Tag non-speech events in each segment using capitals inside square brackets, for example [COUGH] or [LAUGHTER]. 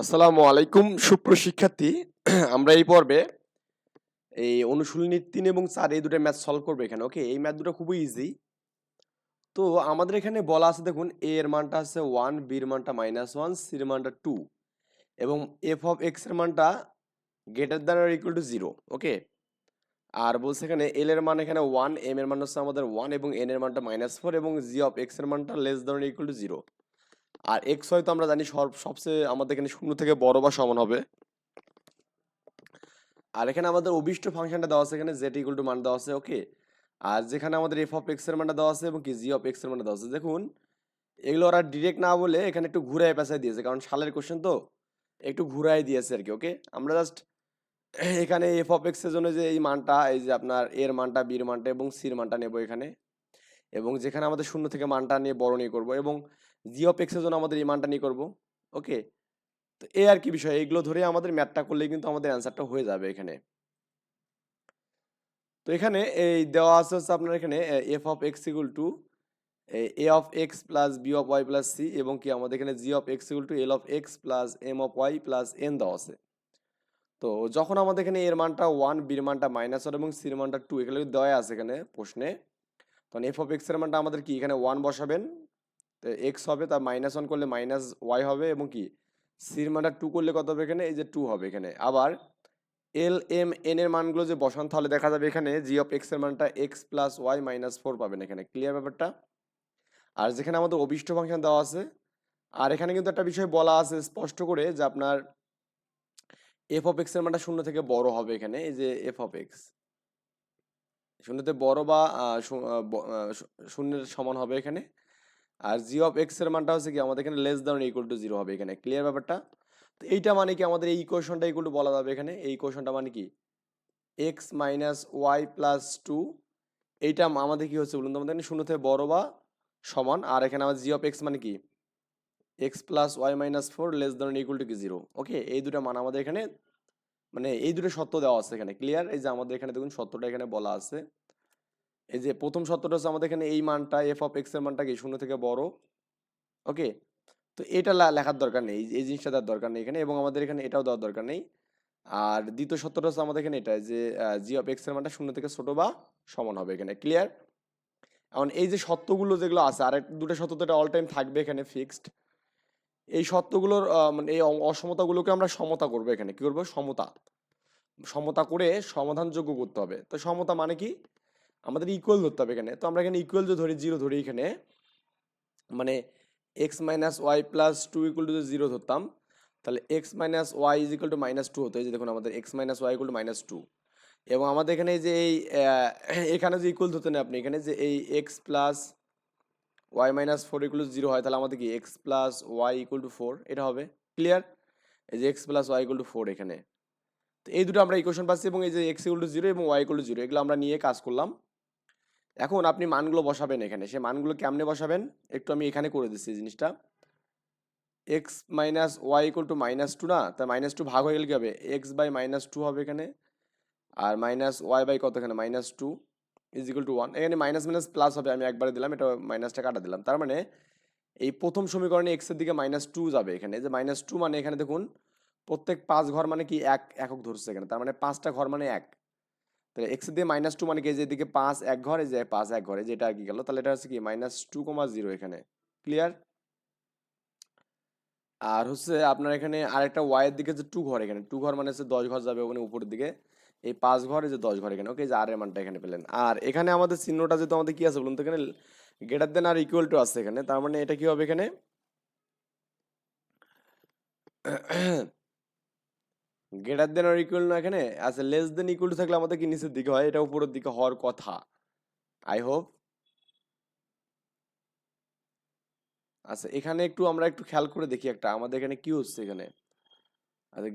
আসসালামু আলাইকুম সুপ্রশিক্ষার্থী আমরা এই পর্বে এই অনুশীলনী তিন এবং চার এই দুটো ম্যাথ সলভ করব এখানে, ওকে? এই ম্যাথ দুটো খুবই ইজি তো আমাদের এখানে বলা আছে, দেখুন এ এর মানটা আছে ওয়ান বির মানটা মাইনাস ওয়ান সির মানটা টু এবং এফ অফ এক্সের মানটা greater than R equal to zero okay? আর বলছে এখানে এল এর মান এখানে ওয়ান এম এর মান হচ্ছে আমাদের ওয়ান এবং এন এর মানটা মাইনাস ফোর এবং জি অফ এক্সের মানটা less than equal to zero R X হয়তো আমরা জানি সব, সবচেয়ে আমাদের এখানে শূন্য থেকে বড় বা সমান হবে। আর এখানে আমাদের অভিষ্ট ফাংশনটা দেওয়া আছে এখানে জেড ইকুয়াল টু মান দেওয়া আছে ওকে আর যেখানে আমাদের এফ অফ এক্সের মানটা দেওয়া আছে এবং কি জি অফ এক্সের মানটা দেওয়া আছে। দেখুন, এগুলো ওরা ডিরেক্ট না বলে এখানে একটু ঘুরায় পেঁচায় দিয়েছে, কারণ সালের কোশ্চেন তো একটু ঘুরাই দিয়েছে আর কি ওকে আমরা জাস্ট এখানে এফ অফ এক্সের জন্য যে এই মানটা, এই যে আপনার এর মানটা বির মানটা এবং সির মানটা নেব এখানে। এবং যেখানে আমাদের শূন্য থেকে মানটা নিয়ে বড় নিয়ে করব এবং জি অফ এক্সের জন্য আমাদের এই মানটা নিয়ে করব ওকে তো এ আর কি বিষয় এগুলো ধরে আমাদের ম্যাথটা করলেই কিন্তু আমাদের অ্যান্সারটা হয়ে যাবে এখানে। তো এখানে এই দেওয়া আছে হচ্ছে আপনার এখানে F of X equal to A of X plus B of Y plus C এবং কি আমাদের এখানে G of X equal to L of X plus M of Y plus N দেওয়া আছে। তো যখন আমাদের এখানে এর মানটা ওয়ান বির মানটা মাইনাস ওয়ান এবং সির মানটা টু এগুলো দেওয়া আছে এখানে প্রশ্নে। তখন এফ অফ এক্সের মানটা আমাদের কি? এখানে ওয়ান বসাবেন তো এক্স হবে তার মাইনাস ওয়ান করলে মাইনাস ওয়াই হবে এবং কি? সির মানটা টু করলে কত হবে এখানে? এই যে টু হবে এখানে। আবার এল এম এন এর মানগুলো যে বসান, তাহলে দেখা যাবে এখানে জি অফ এক্সের মানটা X plus Y minus four পাবেন এখানে। ক্লিয়ার ব্যাপারটা? আর যেখানে আমাদের অভিষ্ট ফাংশন দেওয়া আছে, আর এখানে কিন্তু একটা বিষয় বলা আছে স্পষ্ট করে যে আপনার এফ অফ এক্সের মানটা শূন্য থেকে বড় হবে এখানে, এই যে এফ অফ এক্স শূন্যতে বড় বা শূন্যের সমান হবে এখানে। আর জি অফ এক্সের মানটা হচ্ছে কি, আমাদের এখানে less than equal to zero হবে এখানে। ক্লিয়ার ব্যাপারটা? তো এইটা মানে কি, আমাদের এই ইকুয়েশনটা ইকুয়াল টু বলা যাবে এখানে। এই ইকুয়েশনটা মানে কি X minus Y plus two এইটা আমাদের কি হচ্ছে বলুন তো আমাদের শূন্য থেকে বড় বা সমান। আর এখানে আমাদের জি অফ এক্স মানে কি X plus Y minus four less than equal to কি জিরো ওকে এই দুটো মান আমাদের এখানে মানে এই দুটো সত্য দেওয়া আছে এখানে। ক্লিয়ার এই যে আমাদের এখানে দেখুন, সত্যটা এখানে বলা আছে। এই যে প্রথম সত্যটা হচ্ছে আমাদের এখানে এই মানটা এফ অফ এক্সের মানটা কি? শূন্য থেকে বড়। ওকে? তো এটা লেখার দরকার নেই। এই জিনিসটা দেওয়ার দরকার নেই এখানে এবং আমাদের এখানে এটাও দেওয়ার দরকার নেই। আর দ্বিতীয় সত্যটা হচ্ছে আমাদের এখানে এটা যে জি অফ এক্সের মানটা শূন্য থেকে ছোট বা সমান হবে এখানে। ক্লিয়ার এখন এই যে, সত্যগুলো যেগুলো আছে আর দুটো সত্য তো এটা অল টাইম থাকবে এখানে ফিক্সড এই সত্যগুলোর মানে এই অসমতাগুলোকে আমরা সমতা করব এখানে। কি করব? সমতা। সমতা করে সমাধানযোগ্য করতে হবে। তো সমতা মানে কি? আমাদের ইকুয়াল ধরতে হবে এখানে। তো আমরা এখানে ইকুয়াল যে ধরি জিরো ধরি এখানে মানে X minus Y plus two equal to zero ধরতাম, তাহলে X minus Y is equal to minus two হতো। এই যে দেখুন আমাদের X minus Y equal to minus two এবং আমাদের এখানে যে এই এখানে যে ইকুয়াল ধরতেন আপনি, এখানে যে এই X plus Y minus four equal to zero হয়, তাহলে আমাদের কি X plus Y equal to four এটা হবে। ক্লিয়ার এই যে X plus Y equal to four এখানে। তো এই দুটো আমরা ইকুয়েশন পাচ্ছি এবং এই যে এক্স ইকুয়াল টু জিরো এবং ওয়াই ইকুয়াল টু জিরো এগুলো আমরা নিয়ে কাজ করলাম। এখন আপনি মানগুলো বসাবেন এখানে। সে মানগুলো কেমনে বসাবেন? একটু আমি এখানে করে দিচ্ছি জিনিসটা। X minus Y equal to minus two না? তা মাইনাস টু ভাগ হয়ে গেলে কী হবে? এক্স বাই মাইনাস টু হবে এখানে। আর মাইনাস ওয়াই বাই কত এখানে minus two is equal to one এখানে মাইনাস মাইনাস প্লাস হবে, আমি একবারে দিলাম, এটা মাইনাসটা কাটা দিলাম। তার মানে এই প্রথম সমীকরণে এক্সের দিকে মাইনাস টু যাবে এখানে। যে মাইনাস টু মানে এখানে দেখুন, প্রত্যেক পাঁচ ঘর মানে কি এক, একক ধরছে এখানে। তার মানে পাঁচটা ঘর মানে এক। তাহলে এক্স দিয়ে মাইনাস টু মানে কি? এই যে এদিকে পাঁচ এক ঘরে যায় পাঁচ এক ঘরে, যেটা আর কি গেল, তাহলে এটা হচ্ছে কি? মাইনাস টু কমা জিরো এখানে। ক্লিয়ার আর হচ্ছে আপনার এখানে আরেকটা ওয়াইয়ের দিকে যে টু ঘর এখানে টু ঘর মানে হচ্ছে দশ ঘর যাবে ওখানে উপরের দিকে। এই পাঁচ ঘর যে দশ ঘর এখানে ওকে যে আর এর মানটা এখানে পেলেন। আর এখানে আমাদের চিহ্নটা যেহেতু আমাদের কি আছে বলুন তো এখানে? Greater than R equal to আছে এখানে, তার মানে এটা কি হবে এখানে? গ্রেটার দেন আর ইকুয়াল না এখানে আচ্ছা লেস দেন ইকুয়াল থাকলে আমাদের কি নিচের দিকে হয়? এটা উপরের দিকে হওয়ার কথা। আই হোপ আচ্ছা এখানে একটু আমরা একটু খেয়াল করে দেখি একটা। আমাদের এখানে কি হচ্ছে এখানে? আচ্ছা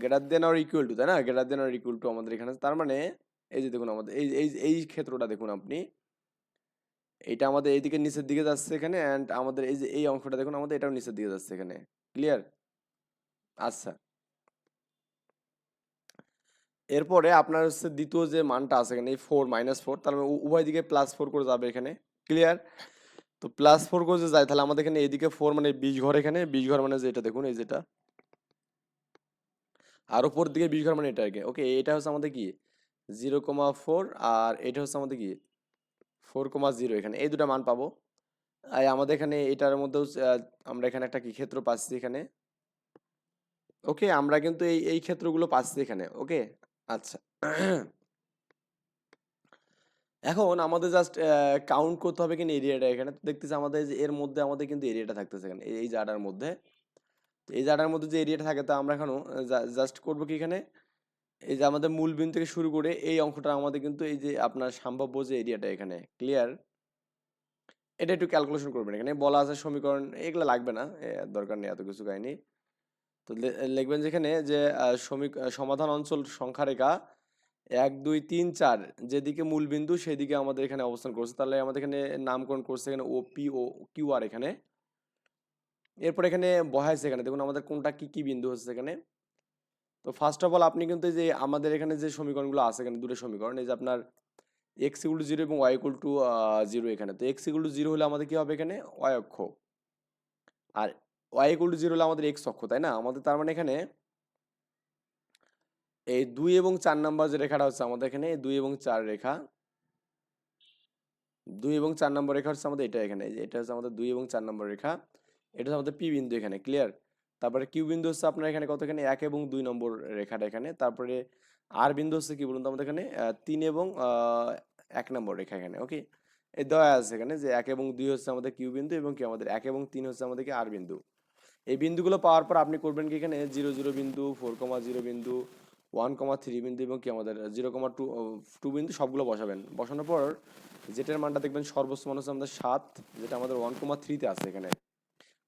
greater than R equal to তাই না? Greater than R equal to আমাদের এখানে। তার মানে এই যে দেখুন আমাদের, এই এই এই ক্ষেত্রটা দেখুন আপনি। এটা আমাদের এইদিকে নিচের দিকে যাচ্ছে এখানে অ্যান্ড আমাদের এই যে, এই অংশটা দেখুন, আমাদের এটাও নিচের দিকে যাচ্ছে এখানে। ক্লিয়ার আচ্ছা। এরপরে আপনার হচ্ছে দ্বিতীয় যে মানটা আছে এখানে, এই ফোর মাইনাস ফোর তার মানে উভয় দিকে প্লাস ফোর করে যাবে এখানে ক্লিয়ার তো প্লাস ফোর করে যে যায়, তাহলে আমাদের এখানে এইদিকে ফোর মানে বিশ ঘর এখানে, বিশ ঘর মানে যেটা দেখুন, এই যেটা। আর ওপর দিকে বিশ ঘর মানে এটা কি ওকে এটা হচ্ছে আমাদের কি? জিরো কমা ফোর আর এটা হচ্ছে আমাদের কি? ফোর কমা জিরো এখানে, এই দুটো মান পাবো। আর আমাদের এখানে এটার মধ্যেও আমরা এখানে একটা কি ক্ষেত্র পাচ্ছি এখানে? ওকে আমরা কিন্তু এই এই ক্ষেত্রগুলো পাচ্ছি এখানে ওকে আচ্ছা। এখন আমাদের জাস্ট কাউন্ট করতে হবে কিনা এরিয়াটা এখানে। দেখতেছি আমাদের এর মধ্যে আমাদের কিন্তু এরিয়াটা থাকতেছে এখানে, এই- জায়গাটার মধ্যে। এই জায়গাটার মধ্যে যে এরিয়াটা থাকে তা আমরা এখনও জাস্ট করব কি এখানে? এই যে আমাদের মূল বিন্দু থেকে শুরু করে এই অংশটা আমাদের কিন্তু এই যে আপনার সম্ভাব্য যে এরিয়াটা এখানে ক্লিয়ার এটা একটু ক্যালকুলেশন করবেন। এখানে বলা আছে সমীকরণ, এগুলো লাগবে না দরকার নেই এত কিছু কাহিনী। তো লিখবেন যেখানে যে সমীক সমাধান অঞ্চল সংখ্যা রেখা এক, দুই, তিন, চার যেদিকে মূল বিন্দু সেদিকে আমাদের এখানে অবস্থান করছে। তাহলে আমাদের এখানে নামকরণ করছে এখানে O P O Q R এখানে। এরপর এখানে বহাইছে এখানে। দেখুন আমাদের কোনটা কি কি বিন্দু হচ্ছে এখানে। তো ফার্স্ট অফ অল আপনি কিন্তু যে, আমাদের এখানে যে সমীকরণগুলো আছে এখানে দুটো সমীকরণ, এই যে আপনার এক্স ইকুল টু জিরো এবং ওয়াই ইকুল টু জিরো এখানে। তো এক্স ইকুল টু জিরো হলে আমাদের কি হবে এখানে? ওয়াই অক্ষ। আর ওয়াই ইকুল টু জিরো হলে আমাদের এক্স অক্ষ, তাই না? আমাদের তার মানে এখানে এই দুই এবং চার নাম্বার যে রেখাটা হচ্ছে আমাদের এখানে দুই এবং চার রেখা, দুই এবং চার নম্বর রেখা হচ্ছে আমাদের এটা এখানে এটা হচ্ছে আমাদের দুই এবং চার নম্বর রেখা, এটা হচ্ছে আমাদের পি বিন্দু এখানে ক্লিয়ার তারপরে কিউ বিন্দু হচ্ছে আপনার এখানে কত এখানে? এক এবং দুই নম্বর রেখাটা এখানে, তারপরে আর বিন্দু হচ্ছে কি বলুন তো আমাদের এখানে? তিন এবং এক নম্বর রেখা এখানে ওকে এই দেওয়া আছে এখানে যে এক এবং দুই হচ্ছে আমাদের কিউ বিন্দু এবং কি? আমাদের এক এবং তিন হচ্ছে আমাদের কি? আর বিন্দু। এই বিন্দুগুলো পাওয়ার পর আপনি করবেন কি এখানে? জিরো জিরো বিন্দু ফোর কমা জিরো বিন্দু ওয়ান কমা থ্রি বিন্দু এবং কি আমাদের জিরো কমা টু টু বিন্দু সবগুলো বসাবেন। বসানোর পর যেটার মানটা দেখবেন সর্বোচ্চ মান হচ্ছে আমাদের সাত, যেটা আমাদের ওয়ান কমা থ্রিতে আছে এখানে।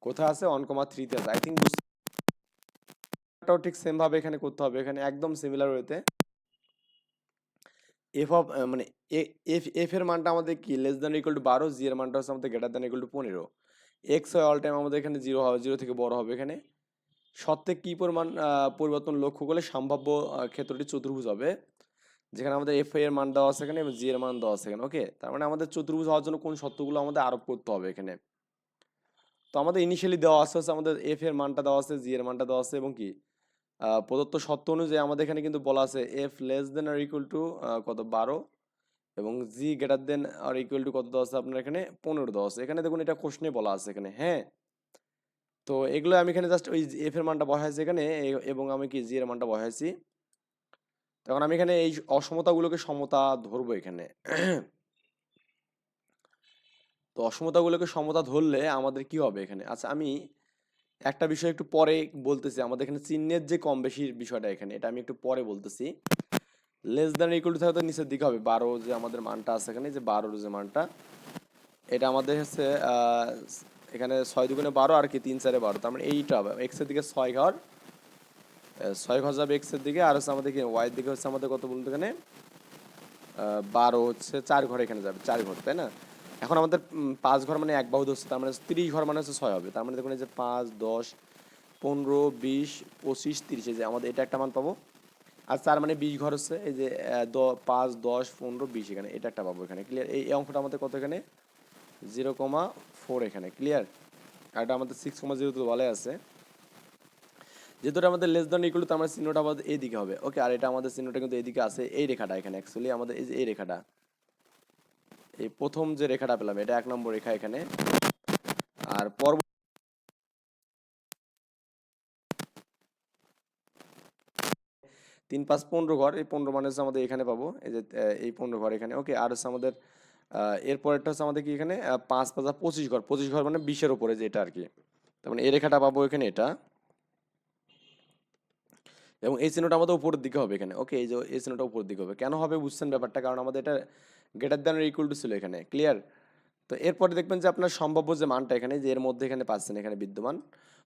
কোথায় আছে? ওয়ান কমা থ্রিতে আছে। আই থিঙ্ক বুঝতেও ঠিক সেম ভাবে এখানে করতে হবে। এখানে একদম সিমিলার ওয়েতে এফ অফ মানে এফ এফ এর মানটা আমাদের কি? লেস দ্যান ইকুয়াল টু বারো জি এর মানটা হচ্ছে আমাদের গ্রেটার দ্যান ইকুয়াল টু পনেরো। এক্স হয় অল টাইম আমাদের এখানে জিরো হবে জিরো থেকে বড় হবে এখানে। সত্যি কি পরিমাণ পরিবর্তন লক্ষ্য করলে সম্ভাব্য ক্ষেত্রটি চতুর্ভুজ হবে, যেখানে আমাদের এফ এর মান দেওয়া আছে এখানে এবং জি এর মান দেওয়া আছে এখানে ওকে তার মানে আমাদের চতুর্ভুজ হওয়ার জন্য কোন শর্তগুলো আমাদের আরোপ করতে হবে এখানে। তো আমাদের ইনিশিয়ালি দেওয়া আছে হচ্ছে আমাদের এফ এর মানটা দেওয়া আছে জি এর মানটা দেওয়া আছে এবং কি? প্রদত্ত শর্ত অনুযায়ী আমাদের এখানে কিন্তু বলা আছে F less than R equal to কত? বারো। এবং G greater than R equal to কত দেওয়া আছে আপনার এখানে? পনেরো আছে। এখানে দেখুন এটা কোশ্চেনে বলা আছে এখানে হ্যাঁ? তো এগুলো আমি এখানে জাস্ট ওই এফ এর মানটা বসাইছি এখানে এবং আমি কি জি এর মানটা বসাইছি? তখন আমি এখানে এই অসমতাগুলোকে সমতা ধরবো এখানে। তো অসমতাগুলোকে সমতা ধরলে আমাদের কি হবে এখানে? আচ্ছা আমি একটা বিষয় একটু পরে বলতেছি। আমাদের এখানে চিহ্নের যে কম বেশির বিষয়টা এখানে, এটা আমি একটু পরে বলতেছি। লেস দ্যান ইকুয়াল টু থাকলে তো নিচের দিকে হবে। বারো যে আমাদের মানটা আছে এখানে যে বারোর যে মানটা, এটা আমাদের হচ্ছে এখানে ছয় দুগুণে বারো আর কি তিন চারে বারো। তার মানে এইটা হবে। এক্সের দিকে ছয় ঘর ছয় ঘর যাবে এক্সের দিকে, আর হচ্ছে আমাদের কি ওয়াইয়ের দিকে হচ্ছে আমাদের কত বলতে এখানে? বারো হচ্ছে চার ঘর এখানে যাবে, চার ঘর, তাই না? এখন আমাদের পাঁচ ঘর মানে এক বাহু হচ্ছে, তার মানে তিরিশ ঘর মানে হচ্ছে ছয় হবে। তার মানে দেখুন যে পাঁচ, দশ, পনেরো, বিশ, পঁচিশ, তিরিশ যে আমাদের, এটা একটা মান পাবো। আর চার মানে বিশ ঘর হচ্ছে, এই যে পাঁচ, দশ, পনেরো, বিশ এখানে, এটা একটা পাবো এখানে ক্লিয়ার এই অঙ্কটা আমাদের কত এখানে? জিরো কমা ফোর এখানে ক্লিয়ার আর এটা আমাদের সিক্স কমা জিরো তো বলে আছে, যেহেতু আমাদের লেস দ্যান ইকুয়াল তো মানে চিহ্নটা আমাদের এইদিকে হবে। ওকে আর এটা আমাদের চিহ্নটা কিন্তু এইদিকে আছে, এই রেখাটা এখানে অ্যাকচুয়ালি আমাদের এই যে, এই রেখাটা, এই প্রথম যে রেখাটা পেলাম, এটা এক নম্বর রেখা এখানে। আর পর তিন পাঁচ পনেরো ঘর, এই পনেরো মানে আমাদের এখানে পাবো। এই যে এই পনেরো ঘর এখানে। ওকে, আর হচ্ছে আমাদের এরপরেরটা হচ্ছে আমাদের কি এখানে? পাঁচ পাঁচ পঁচিশ ঘর। পঁচিশ ঘর মানে বিশের উপরে যেটা আর কি। তার মানে এই রেখাটা পাবো এখানে এটা। এবং এই চিহ্নটা আমাদের উপরের দিকে হবে এখানে। ওকে, এই যে, এই চিহ্নটা উপরের দিকে হবে। কেন হবে বুঝছেন ব্যাপারটা? কারণ আমাদের এটা গ্রেটার দ্যান ইকুয়াল টু ছিল এখানে। ক্লিয়ার তো এরপরে দেখবেন যে আপনার সম্ভাব্য যে মানটা এখানে, যে এর মধ্যে এখানে পাচ্ছেন, এখানে বিদ্যমান।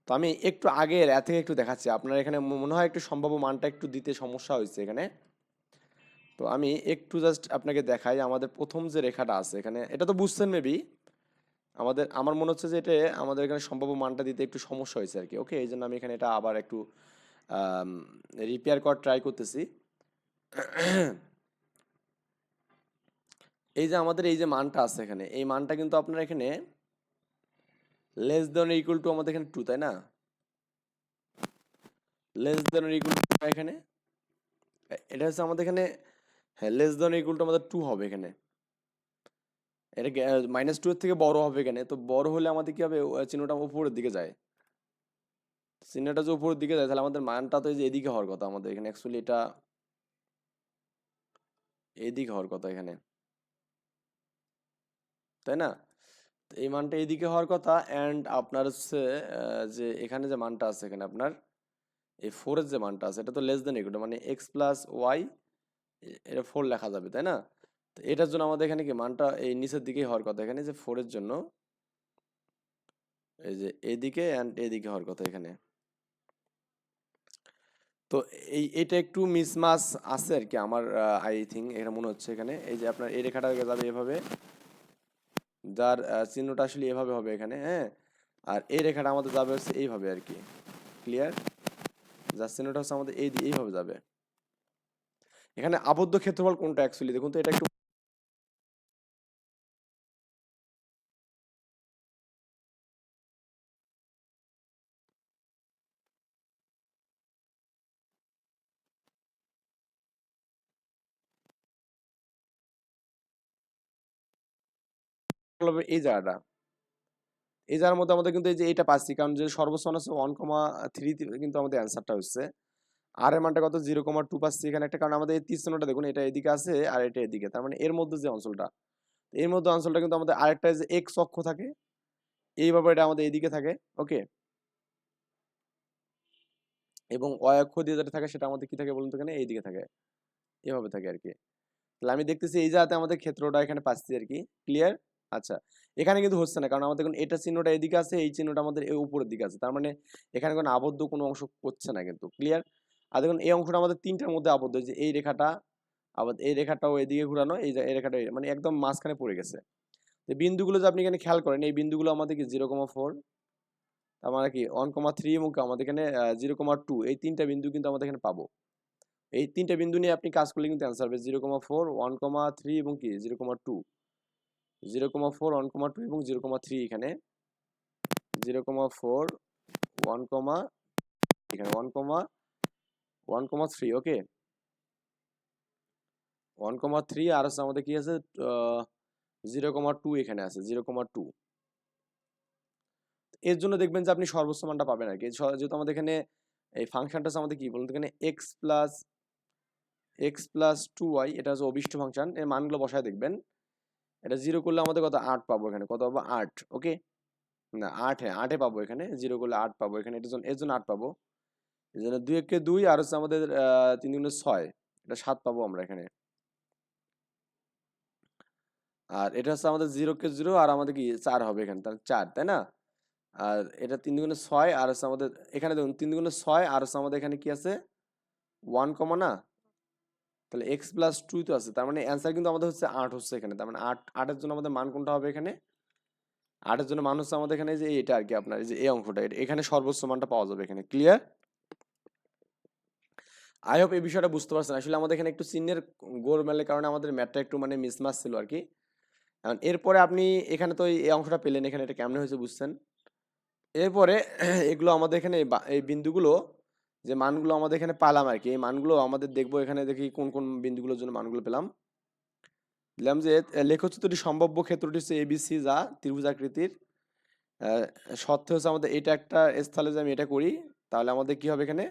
তো আমি একটু আগে এর থেকে একটু দেখাচ্ছি। আপনার এখানে মনে হয় একটু সম্ভাব্য মানটা একটু দিতে সমস্যা হয়েছে এখানে। তো আমি একটু জাস্ট আপনাকে দেখাই, আমাদের প্রথম যে রেখাটা আছে এখানে, এটা তো বুঝছেন মেবি আমাদের, আমার মনে হচ্ছে যে এটা, আমাদের এখানে সম্ভাব্য মানটা দিতে একটু সমস্যা হয়েছে আর কি ওকে এই জন্য আমি এখানে এটা আবার একটু রিপেয়ার করার ট্রাই করতেছি। এই যে আমাদের এই যে মানটা আছে এখানে, এই মানটা কিন্তু আপনার এখানে লেস দেন ইকুয়াল টু আমাদের এখানে টু তাই না? লেস দেন ইকুয়াল টু এখানে, এটা হচ্ছে আমাদের এখানে হ্যাঁ লেস দেন ইকুয়াল টু আমাদের টু হবে এখানে। এটা মাইনাস টু এর থেকে বড় হবে এখানে, তো বড় হলে আমাদের কি হবে চিহ্নটা উপরের দিকে যায়। চিহ্নটা যে উপরের দিকে যায়, তাহলে আমাদের মানটা তো এই যে এদিকে হওয়ার কথা, আমাদের এখানে অ্যাকচুয়ালি এটা এদিকে হওয়ার কথা এখানে। তাই না? এই মানটা এদিকে হওয়ার কথা অ্যান্ড আপনার হচ্ছে যে এখানে যে মানটা আছে, এখানে আপনার এই ফোরের যে মানটা আছে, এটা তো লেস দেন ইকুয়াল মানে এক্স প্লাস ওয়াই এটা ফোর লেখা যাবে, তাই না? তো এটার জন্য আমাদের এখানে কি মানটা এই নিচের দিকেই হওয়ার কথা, এখানে যে ফোরের জন্য এই যে এদিকে অ্যান্ড এদিকে হওয়ার কথা এখানে। তো এই, এটা একটু মিসমাস আছে আর কি আমার আই থিঙ্ক এটা মনে হচ্ছে এখানে। এই যে আপনার এই রেখাটা যাবে এভাবে। যার চিহ্নটা আসলে এভাবে হবে এখানে হ্যাঁ? আর এই রেখাটা আমাদের যাবে হচ্ছে এইভাবে আর কি। ক্লিয়ার যার চিহ্নটা হচ্ছে আমাদের এই এইভাবে যাবে। এখানে আবদ্ধ ক্ষেত্রফল কোনটা অ্যাকচুয়ালি দেখুন তো, এটা একটু হবে এই জায়গাটা। এই জায়গার মধ্যে আমাদের কিন্তু এই যে এটা পাচ্ছি। কারণ যে সর্বোচ্চ মান হচ্ছে ওয়ান কমা থ্রি কিন্তু আমাদের অ্যান্সারটা হচ্ছে। আর এর মানটা কত? জিরো কমা টু পাচ্ছি এখানে একটা। কারণ আমাদের এই তীর দেখুন, এটা এদিকে আছে আর এটা এদিকে। তার মানে এর মধ্যে যে অঞ্চলটা, এর মধ্যে অঞ্চলটা কিন্তু আমাদের আরেকটা যে এক্স অক্ষ থাকে এইভাবে এটা আমাদের এদিকে থাকে ওকে এবং ওয়াই অক্ষ দিয়ে যেটা থাকে, সেটা আমাদের কি থাকে বলুন তো এখানে? এইদিকে থাকে, এভাবে থাকে আর কি। তাহলে আমি দেখতেছি এই জায়গাতে আমাদের ক্ষেত্রটা এখানে পাচ্ছি আর কি ক্লিয়ার আচ্ছা এখানে কিন্তু হচ্ছে না। কারণ আমাদের দেখুন এটা চিহ্নটা এদিকে আছে, এই চিহ্নটা আমাদের এই উপরের দিকে আছে। তার মানে এখানে কোনো আবদ্ধ কোনো অংশ করছে না কিন্তু ক্লিয়ার আর দেখুন, এই অংশটা আমাদের তিনটার মধ্যে আবদ্ধ। যে এই রেখাটা আবার এই রেখাটাও এদিকে ঘুরানো, এই যে এই রেখাটা মানে একদম মাঝখানে পড়ে গেছে। তো বিন্দুগুলো যে আপনি এখানে খেয়াল করেন, এই বিন্দুগুলো আমাদের কি জিরো কমা ফোর তার মানে কি? ওয়ান কমা থ্রি এবং আমাদের এখানে জিরো কমা টু এই তিনটা বিন্দু কিন্তু আমাদের এখানে পাবো। এই তিনটা বিন্দু নিয়ে আপনি কাজ করলে কিন্তু অ্যান্সার হবে zero comma four one comma three এবং কি? Zero comma two zero comma four one comma two এবং জিরো কমা থ্রি এখানে। Zero comma four one comma এখানে one comma one comma three okay one comma three আর হচ্ছে আমাদের কি আছে? Zero comma two এখানে আছে জিরো কমা টু এর জন্য দেখবেন যে আপনি সর্বোচ্চ মানটা পাবেন আর কি। যেহেতু আমাদের এখানে এই ফাংশনটা আমাদের কি বলুন এখানে? X plus X plus two Y এটা হচ্ছে অভিষ্ট ফাংশন। এর মানগুলো বসায় দেখবেন। এটা জিরো করলে আমাদের কত? আট পাবো এখানে। কত পাবো? আট ওকে না, আট হ্যাঁ আটে পাবো এখানে। জিরো করলে আট পাবো এখানে। এটার জন্য, এর জন্য আট পাবো। এই জন্য দুই একে দুই আর হচ্ছে আমাদের তিন দুগুণে ছয়। এটা সাত পাবো আমরা এখানে। আর এটা হচ্ছে আমাদের জিরো কে জিরো আর আমাদের কি? চার হবে এখানে, তাহলে চার, তাই না? আর এটা তিন দুগুণে ছয় আর হচ্ছে আমাদের, এখানে দেখুন, তিন দুগুণে ছয় আর হচ্ছে আমাদের এখানে কি আছে? ওয়ান কমা না? তাহলে এক্স প্লাস টু তো আছে, তার মানে অ্যান্সার কিন্তু আমাদের হচ্ছে আট হচ্ছে এখানে, তার মানে আট, আটের জন্য আমাদের মান কোনটা হবে এখানে? আটের জন্য মান হচ্ছে আমাদের এখানে যে এটা আর কি আপনার যে এই অঙ্কটা এখানে সর্বোচ্চ মানটা পাওয়া যাবে এখানে ক্লিয়ার আই হোপ এই বিষয়টা বুঝতে পারছেন, আসলে আমাদের এখানে একটু চিহ্নের গোলমেলের কারণে আমাদের ম্যাথটা একটু মানে মিসমাচ ছিল আর কি এখন এরপরে আপনি এখানে তো এই অংশটা পেলেন, এখানে এটা কেমন হয়েছে বুঝছেন? এরপরে এগুলো আমাদের এখানে এই বিন্দুগুলো যে মানগুলো আমাদের এখানে পালাম আর কি। এই মানগুলো আমাদের দেখব এখানে দেখি কোন কোন বিন্দুগুলোর জন্য মানগুলো পেলাম। দিলাম যে লেখচিত্রটি সম্ভাব্য ক্ষেত্রটি হচ্ছে এবিসি যা ত্রিভুজাকৃতির। সত্য হচ্ছে আমাদের এটা একটা স্থলে যে আমি এটা করি, তাহলে আমাদের কি হবে এখানে?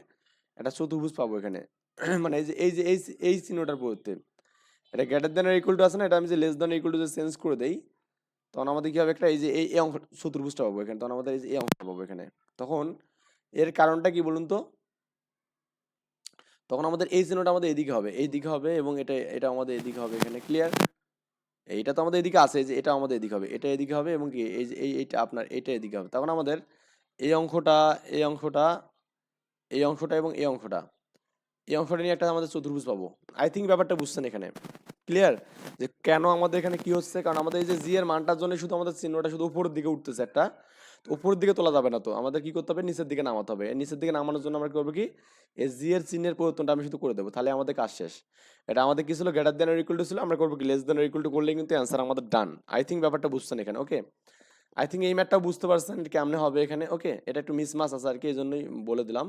একটা চতুর্ভুজ পাবো এখানে। [CLEARS THROAT] মানে এই যে এই যে, এই এই চিহ্নটার পরিবর্তে এটা গ্রেটার দেন ইকুয়াল টু আছে না? এটা আমি যে লেস দেন ইকুয়াল টু যে চেঞ্জ করে দেই, তখন আমাদের কি হবে একটা এই যে, এই অঙ্ক চতুর্ভুজটা পাবো এখানে। তখন আমাদের এই যে, এই অঙ্কটা পাবো এখানে। তখন এর কারণটা কি বলুন তো? তখন আমাদের এই চিহ্নটা আমাদের এদিকে হবে এই দিকে হবে এবং এটা এটা আমাদের এদিকে হবে এখানে ক্লিয়ার এইটা তো আমাদের এদিকে আছে যে এটা আমাদের এদিকে হবে, এটা এদিকে হবে এবং কি, এই যে, এই, এইটা আপনার এটা এদিকে হবে। তখন আমাদের এই অংশটা এই অংশটা এই অংশটা এবং এই অংশটা এই অংশটা নিয়ে একটা আমাদের চতুর্ভুজ পাবো। আই থিঙ্ক ব্যাপারটা বুঝছেন এখানে। ক্লিয়ার যে কেন আমাদের এখানে কি হচ্ছে? কারণ আমাদের এই যে জি এর মানটার জন্য শুধু আমাদের চিহ্নটা শুধু উপরের দিকে উঠতেছে একটা। উপরের দিকে তোলা যাবে না তো। আমাদের কি করতে হবে? নিচের দিকে নামাতে হবে। নিচের দিকে নামানোর জন্য আমরা করব কি? এস জি এর চিহ্নের পরিবর্তনটা আমি শুধু করে দেবো। তাহলে আমাদের কাজ শেষ। এটা আমাদের কি ছিল? গ্রেটার দেন ইকুয়াল টু ছিল। আমরা করব কি? লেস দেন ইকুয়াল টু করলে কিন্তু অ্যান্সার আমাদের ডান আই থিঙ্ক ব্যাপারটা বুঝছেন এখানে ওকে আই থিঙ্ক এই ম্যাটটাও বুঝতে পারছেন কেমনে হবে এখানে ওকে এটা একটু মিস মিসমাস আছে আর কি, এই জন্যই বলে দিলাম।